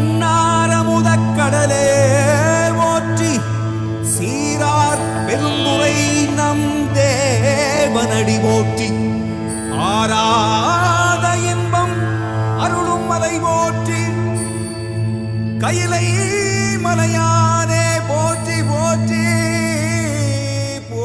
கண்ணார முதக்கடலே போற்றி சீரார் பெருந்துரை நம் தேவனடி ஓற்றி ஆராத இன்பம் அருளும் மலை போற்றி. கையிலை மலையானே போற்றி போற்றி போ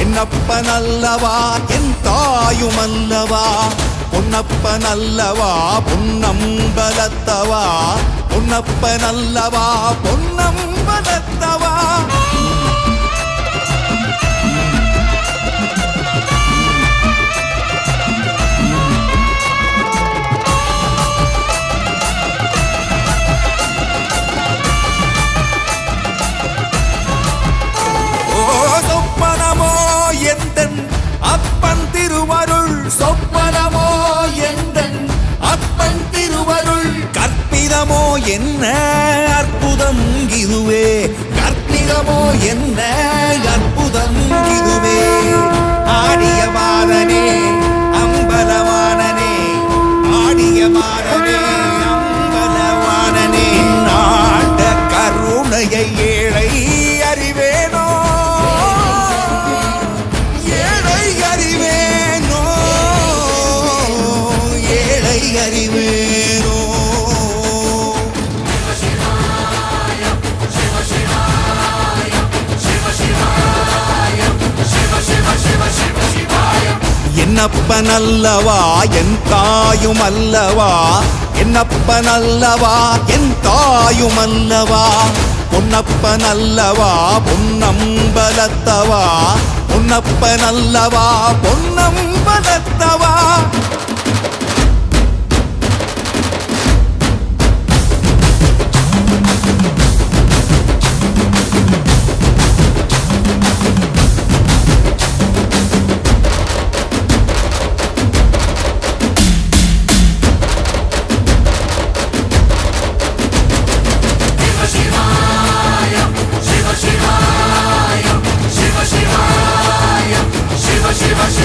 என்னப்பனல்லவா என் தாயும் அல்லவா? பொன்னப்பன் அல்லவா பொன்னம்பலத்தவா? பொன்னப்பனல்லவா பொன்னம்பலத்தவா? சொப்பனமோ எந்தன் அப்பன் திருவருள் கற்பிதமோ என்ன? அற்புதம் இதுவே. கற்பிதமோ என்ன? ஏழை அறிவேனோ என்னப்பன் அல்லவா என் தாயும் அல்லவா? என்னப்பன் அல்லவா என் தாயும் அல்லவா? பொன்னப்பன் அல்லவா பொன்னம்பலத்தவா? பொன்னப்பன் அல்லவா பொன்னம்பலத்த